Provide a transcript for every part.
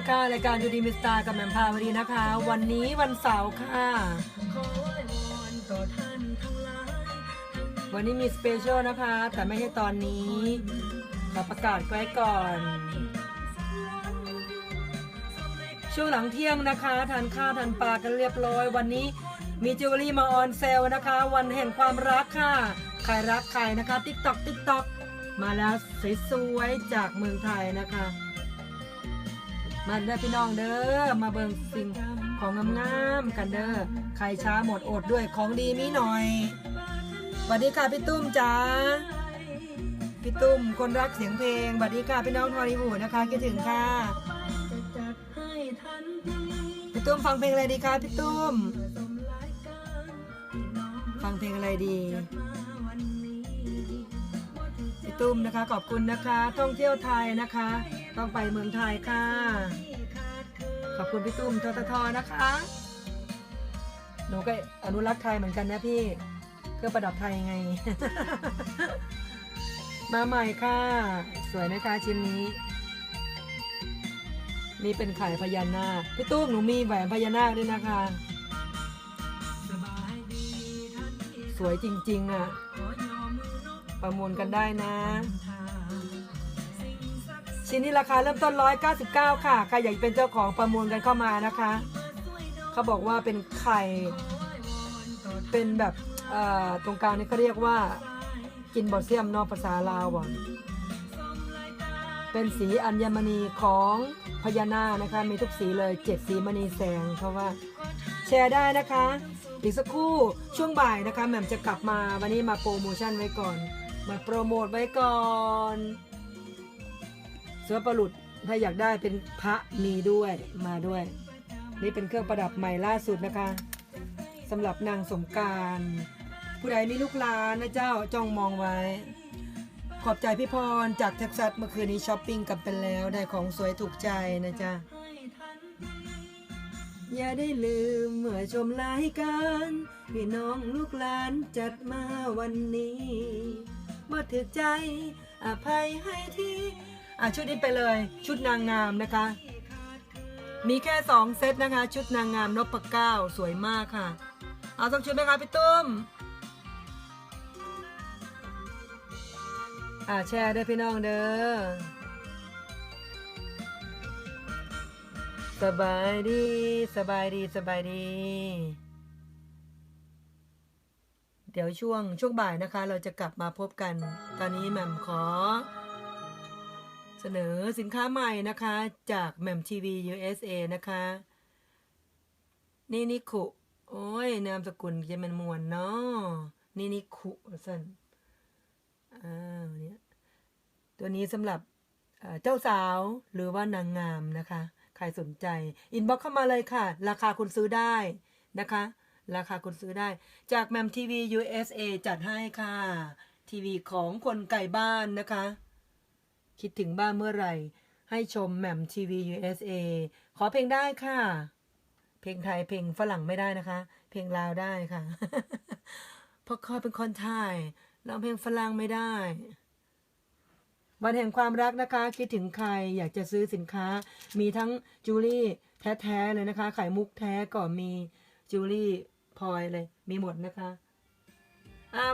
รายการยูดีมิสตาร์กับแหม่มพาวดีนะคะ วันนี้วันเสาร์ค่ะ วันนี้มีสเปเชียลนะคะ แต่ไม่ใช่ตอนนี้ขอประกาศไว้ก่อน ช่วงหลังเที่ยงนะคะทานข้าวทานปลากันเรียบร้อย วันนี้มีจิวเวลรี่มาออนเซลนะคะ วันแห่งความรักค่ะใครรักใครนะคะติ๊กต็อกติ๊กต็อกมาแล้วสวยๆจากเมืองไทยนะคะ มาเด้อพี่น้องเด้อมาเบิ่งสิ่งของงามๆกันเด้อใครช้าหมดอดด้วยของดีมีหน่อยสวัสดีค่ะพี่ตุ้มจ๋าพี่ตุ้มคนรักเสียงเพลงสวัสดีค่ะพี่น้องทอริวูนะคะคิดถึงค่ะพี่ตุ้มฟังเพลงอะไรดีคะพี่ตุ้ม ฟังเพลงอะไรดีพี่ตุ้มนะคะขอบคุณนะคะ ท่องเที่ยวไทยนะคะ ต้องไปเมืองไทยค่ะ ขอบคุณพี่ตุ้มทททนะคะ หนูก็อนุรักษ์ไทยเหมือนกันนะพี่ เครื่องประดับไทยไง มาใหม่ค่ะ สวยไหมคะชิ้นนี้ นี่เป็นไข่พญานาค พี่ตุ้มหนูมีแหวนพญานาคด้วยนะคะ สวยจริง ๆ อะ ประมูลกันได้นะ ชิ้นนี้ราคาเริ่มต้น 199 ค่ะ ใครอยากเป็นเจ้าของประมูลกันเข้ามานะคะ เขาบอกว่าเป็นไข่ เป็นแบบตรงกลางนี่เขาเรียกว่า กินบอเซียมนอกภาษาลาวบ่เป็นสีอัญมณีของพญานาคนะคะ มีทุกสีเลยเจ็ดสีมณีแสงเพราะว่า แชร์ได้นะคะ อีกสักครู่ช่วงบ่ายนะคะแหม่มจะกลับมาวันนี้มาโปรโมชั่นไว้ก่อน มาโปรโมทไว้ก่อน สือประหลุดถ้าอยากได้เป็นพระมีด้วยมาด้วย นี่เป็นเครื่องประดับใหม่ล่าสุดนะคะสำหรับนางสงการผู้ใดมีลูกหลานนะเจ้าจ้องมองไว้ ขอบใจพี่พรจากเท็กซัสเมื่อคืนนี้ช้อปปิ้งกลับไปแล้วได้ของสวยถูกใจนะจ๊ะอย่าได้ลืมเมื่อชมรายการพี่น้องลูกหลานจัดมาวันนี้ว่ถึกใจอภัยให้ที่ อะชุดนี้ไปเลยชุดนางงามนะคะ มีแค่สองเซตนะคะ ชุดนางงามนพเก้าสวยมากค่ะ เอาสักชุดไหมคะพี่ตุ้มอะแชร์ด้วยพี่น้องเด้อสบายดีสบายดีสบายดี เดี๋ยวช่วงช่วงบ่ายนะคะ เราจะกลับมาพบกัน ตอนนี้แหม่มขอ เสนอสินค้าใหม่นะคะจากแมมทีวี USA นะคะ นี่นิคุ โอ้ย นามสกุลจะมันมวนเนาะนี่นิคุสันอ้าวเนี่ยตัวนี้สำหรับเอ่อเจ้าสาวหรือว่านางงามนะคะ ใครสนใจ อินบ็อกเข้ามาเลยค่ะ ราคาคุณซื้อได้นะคะ ราคาคุณซื้อได้ จากแมมทีวี USA จัดให้ค่ะ ทีวีของคนไก่บ้านนะคะ คิดถึงบ้านเมื่อไหร่ ให้ชมแหม่มทีวี USA ขอเพลงได้ค่ะ เพลงไทยเพลงฝรั่งไม่ได้นะคะ เพลงลาวได้ค่ะ เพราะคอยเป็นคนไทยร้องเพลงฝรั่งไม่ได้ วันแห่งความรักนะคะ คิดถึงใครอยากจะซื้อสินค้า มีทั้งจูลี่แท้ๆเลยนะคะ ไข่มุกแท้ก็มีจูลี่พลอยเลย มีหมดนะคะ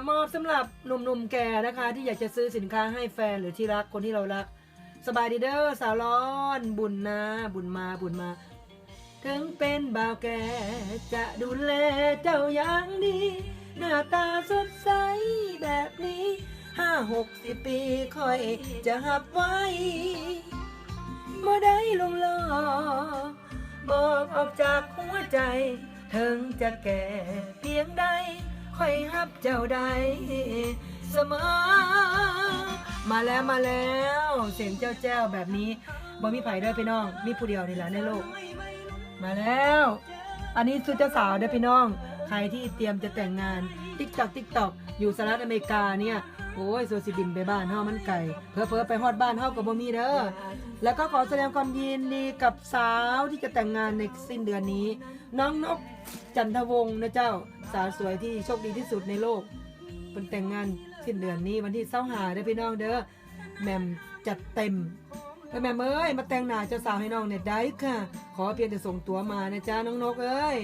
มอบสำหรับหนุ่มๆแก่นะคะ ที่อยากจะซื้อสินค้าให้แฟนหรือที่รักคนที่เรารัก สบายดีเด้อสาวร้อน บุญนะบุญมาบุญมา ถึงเป็นบ่าวแก่ จะดูแลเจ้าอย่างดีหน้าตาสดใสแบบนี้ห้าหกสิบปีค่อยจะหับไว้บ่ได้ลงลอบอกออกจากหัวใจ ถึงจะแก่เพียงใด คอยหับเจ้าใดเสมอ มาแล้วมาแล้วเสียงเจ้าแจ้วแบบนี้บ่มีไผ่ด้วยพี่น้อง มีผู้เดียวนี่แหละในโลก มาแล้ว อันนี้สุดเจ้าสาวด้อพี่น้อง ใครที่เตรียมจะแต่งงาน ติ๊กตอกติ๊กตอกอยู่สหรัฐอเมริกาเนี่ยโอ้ยโซซิบินไปบ้านเฮามันไก่เพอเพอไปฮอดบ้านเฮากับบ่มีเด้อ แล้วก็ขอแสดงความยินดีกับสาวที่จะแต่งงานในสิ้นเดือนนี้ น้องนกจันทวงศ์นะเจ้าสาวสวยที่โชคดีที่สุดในโลกเป็นแต่งงานสิ้นเดือนนี้วันที่เสาหาเด้อพี่น้องเด้อแหม่มจัดเต็มแม่เอ้ยมาแต่งหน้าเจ้าสาวให้น้องเนี่ยได้ค่ะ ขอเพียงแต่ส่งตัวมานะจ๊ะน้องนกเอ้ย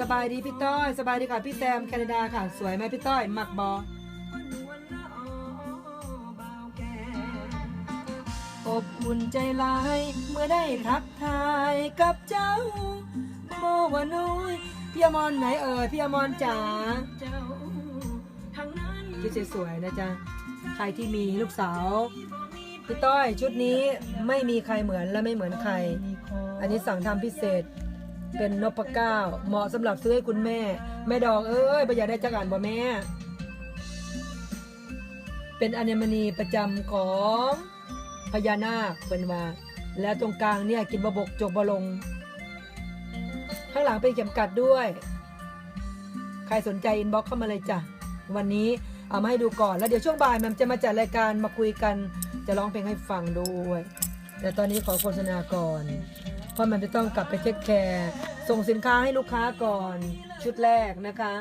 สบายดีพี่ต้อย สบายดีค่ะพี่แซมแคนาดาค่ะ สวยไหมพี่ต้อย มักบอ อบอุ่นใจลาย เมื่อได้ทักทายกับเจ้าโมวาน้อยพี่อมรไหนเอ่ยพี่อมรจ๋าชุดสวยๆนะจ๊ะใครที่มีลูกสาวพี่ต้อยชุดนี้ไม่มีใครเหมือนและไม่เหมือนใคร อันนี้สั่งทำพิเศษ เป็นนพเก้าเหมาะสำหรับซื้อให้คุณแม่ แม่ดอกเอ้ยประหยัดได้จักอ่านบ่แม่ เป็นอัญมณีประจำของ พญานาคเป็นว่า แล้วตรงกลางเนี่ยกินบะบกจกบะลง ข้างหลังเป็นเข็มกัดด้วย ใครสนใจอินบ็อกเข้ามาเลยจ้ะ วันนี้เอามาให้ดูก่อน แล้วเดี๋ยวช่วงบ่ายมันจะมาจัดรายการมาคุยกัน จะร้องเพลงให้ฟังด้วย แต่ตอนนี้ขอโฆษณาก่อน เพราะมันจะต้องกลับไปเทคแคร์ส่งสินค้าให้ลูกค้าก่อน ชุดแรกนะคะ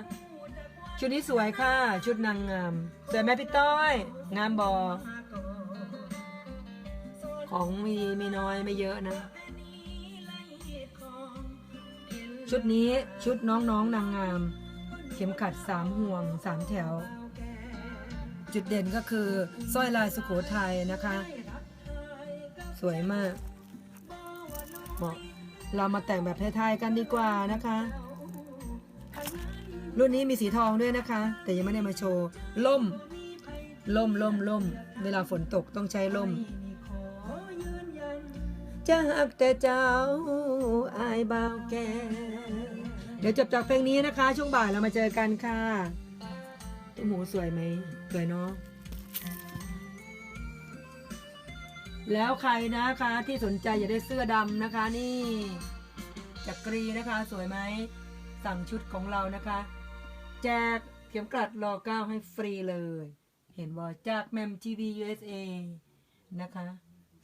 ชุดนี้สวยค่ะ ชุดนางงาม สวยไหมพี่ต้อย งามบอ ของมีมีน้อยไม่เยอะนะ ชุดนี้ชุดน้องๆนนางงาม เข็มขัดสามห่วงสามแถว จุดเด่นก็คือสร้อยลายสุโขทัยนะคะ สวยมากเหมาะเรามาแต่งแบบไทยๆกันดีกว่านะคะ รุ่นนี้มีสีทองด้วยนะคะ แต่ยังไม่ได้มาโชว์ล่มล่มล่มล่ม เวลาฝนตกต้องใช้ล่ม จะหักแต่เจ้าอายเบาแก่เดี๋ยวจบจากเพลงนี้นะคะ ช่วงบ่ายเรามาเจอกันค่ะตุ้มหูสวยไหมสวยเนาะแล้วใครนะคะที่สนใจอยากได้เสื้อดำนะคะ นี่จักรีนะคะ สวยไหมสั่งชุดของเรานะคะ แจกเข็มกลัดรอเก้าให้ฟรีเลย เห็นว่าจากแมมทีวี USA นะคะ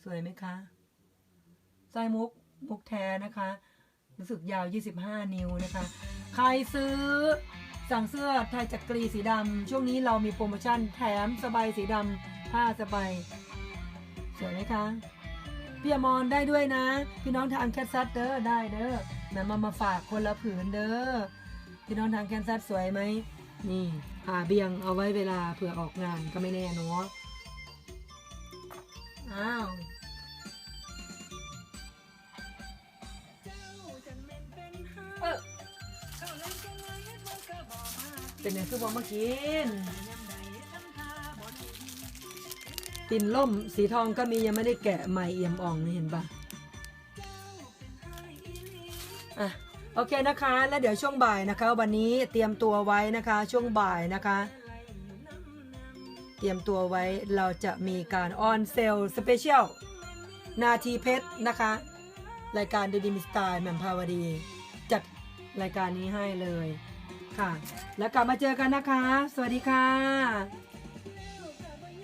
สวยไหมคะ ไส้มุกมุกแท้นะคะ รู้สึกยาว 25 นิ้วนะคะ ใครซื้อสั่งเสื้อไทยจักรีสีดำช่วงนี้เรามีโปรโมชั่นแถมสบายสีดำผ้าสบายสวยไหมคะพี่อมรได้ด้วยนะ พี่น้องทางแคสซัสเด้อได้เด้อแม่มามาฝากคนละผืนเด้อพี่น้องทางแคนซัสสวยไหมนี่ผ่าเบียงเอาไว้เวลาเผื่อออกงานก็ไม่แน่เนาะอ้าว เป็นไงคือบอกมากินปิ่นล่มสีทองก็มียังไม่ได้แกะใหม่เอี่ยมอ่องเห็นปะอะโอเคนะคะ แล้วเดี๋ยวช่วงบ่ายนะคะ วันนี้เตรียมตัวไว้นะคะ ช่วงบ่ายนะคะ เตรียมตัวไว้เราจะมีการออนเซลสเปเชียลนาทีเพชรนะคะ รายการดีดีมิสไตล์แหม่มภาวดีจัดรายการนี้ให้เลย ค่ะ แล้วกลับมาเจอกันนะคะ สวัสดีค่ะ